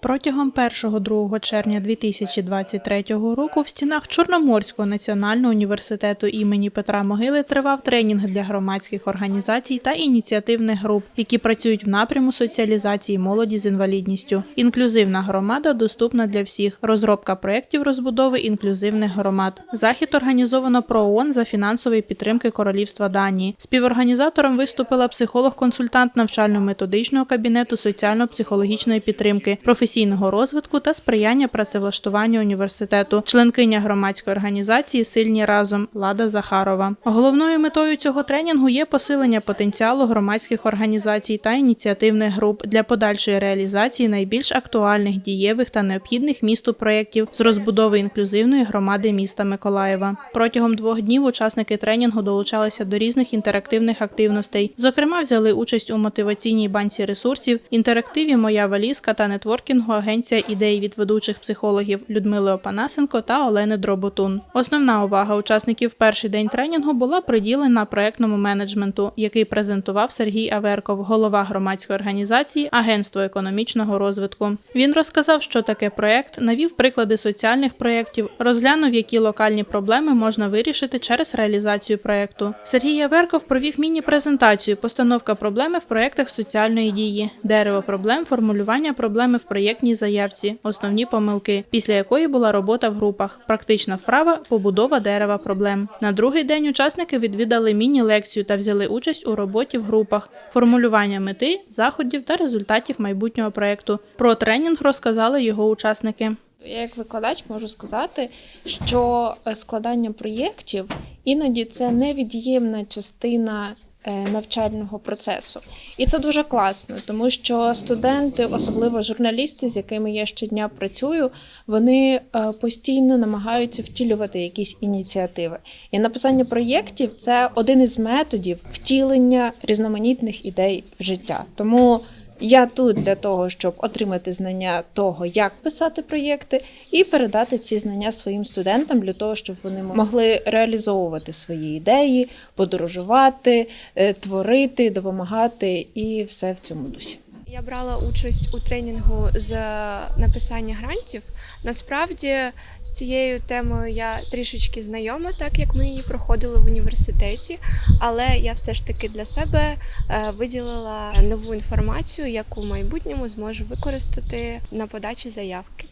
Протягом 1-2 червня 2023 року в стінах Чорноморського національного університету імені Петра Могили тривав тренінг для громадських організацій та ініціативних груп, які працюють в напряму соціалізації молоді з інвалідністю. Інклюзивна громада доступна для всіх. Розробка проєктів розбудови інклюзивних громад. Захід організовано про ООН за фінансової підтримки Королівства Данії. Співорганізатором виступила психолог-консультант навчально-методичного кабінету соціально-психологічної підтримки, професійного розвитку та сприяння працевлаштуванню університету, членкиня громадської організації Сильні разом Лада Захарова. Головною метою цього тренінгу є посилення потенціалу громадських організацій та ініціативних груп для подальшої реалізації найбільш актуальних, дієвих та необхідних місту проєктів з розбудови інклюзивної громади міста Миколаєва. Протягом двох днів учасники тренінгу долучалися до різних інтерактивних активностей. Зокрема, взяли участь у мотиваційній банці ресурсів, інтерактиві Моя валізка та нетворкінгу Агенція ідей від ведучих психологів Людмили Опанасенко та Олени Дроботун. Основна увага учасників перший день тренінгу була приділена проектному менеджменту, який презентував Сергій Аверков, голова громадської організації Агентство економічного розвитку. Він розказав, що таке проект, навів приклади соціальних проєктів, розглянув, які локальні проблеми можна вирішити через реалізацію проекту. Сергій Аверков провів міні-презентацію Постановка проблеми в проєктах соціальної дії, дерево проблем, формулювання проблеми в проєктній заявці, основні помилки, після якої була робота в групах, практична вправа, побудова дерева проблем. На другий день учасники відвідали міні-лекцію та взяли участь у роботі в групах, формулювання мети, заходів та результатів майбутнього проєкту. Про тренінг розказали його учасники. Я як викладач можу сказати, що складання проєктів іноді це невід'ємна частина навчального процесу. І це дуже класно, тому що студенти, особливо журналісти, з якими я щодня працюю, вони е, постійно намагаються втілювати якісь ініціативи. І написання проєктів це один із методів втілення різноманітних ідей в життя. Тому я тут для того, щоб отримати знання того, як писати проєкти, і передати ці знання своїм студентам для того, щоб вони могли реалізовувати свої ідеї, подорожувати, е, творити, допомагати і все в цьому дусі. Я брала участь у тренінгу з написання грантів. Насправді з цією темою я трішечки знайома, так як ми її проходили в університеті, але я все ж таки для себе е, виділила нову інформацію, яку в майбутньому зможу використати на подачі заявки.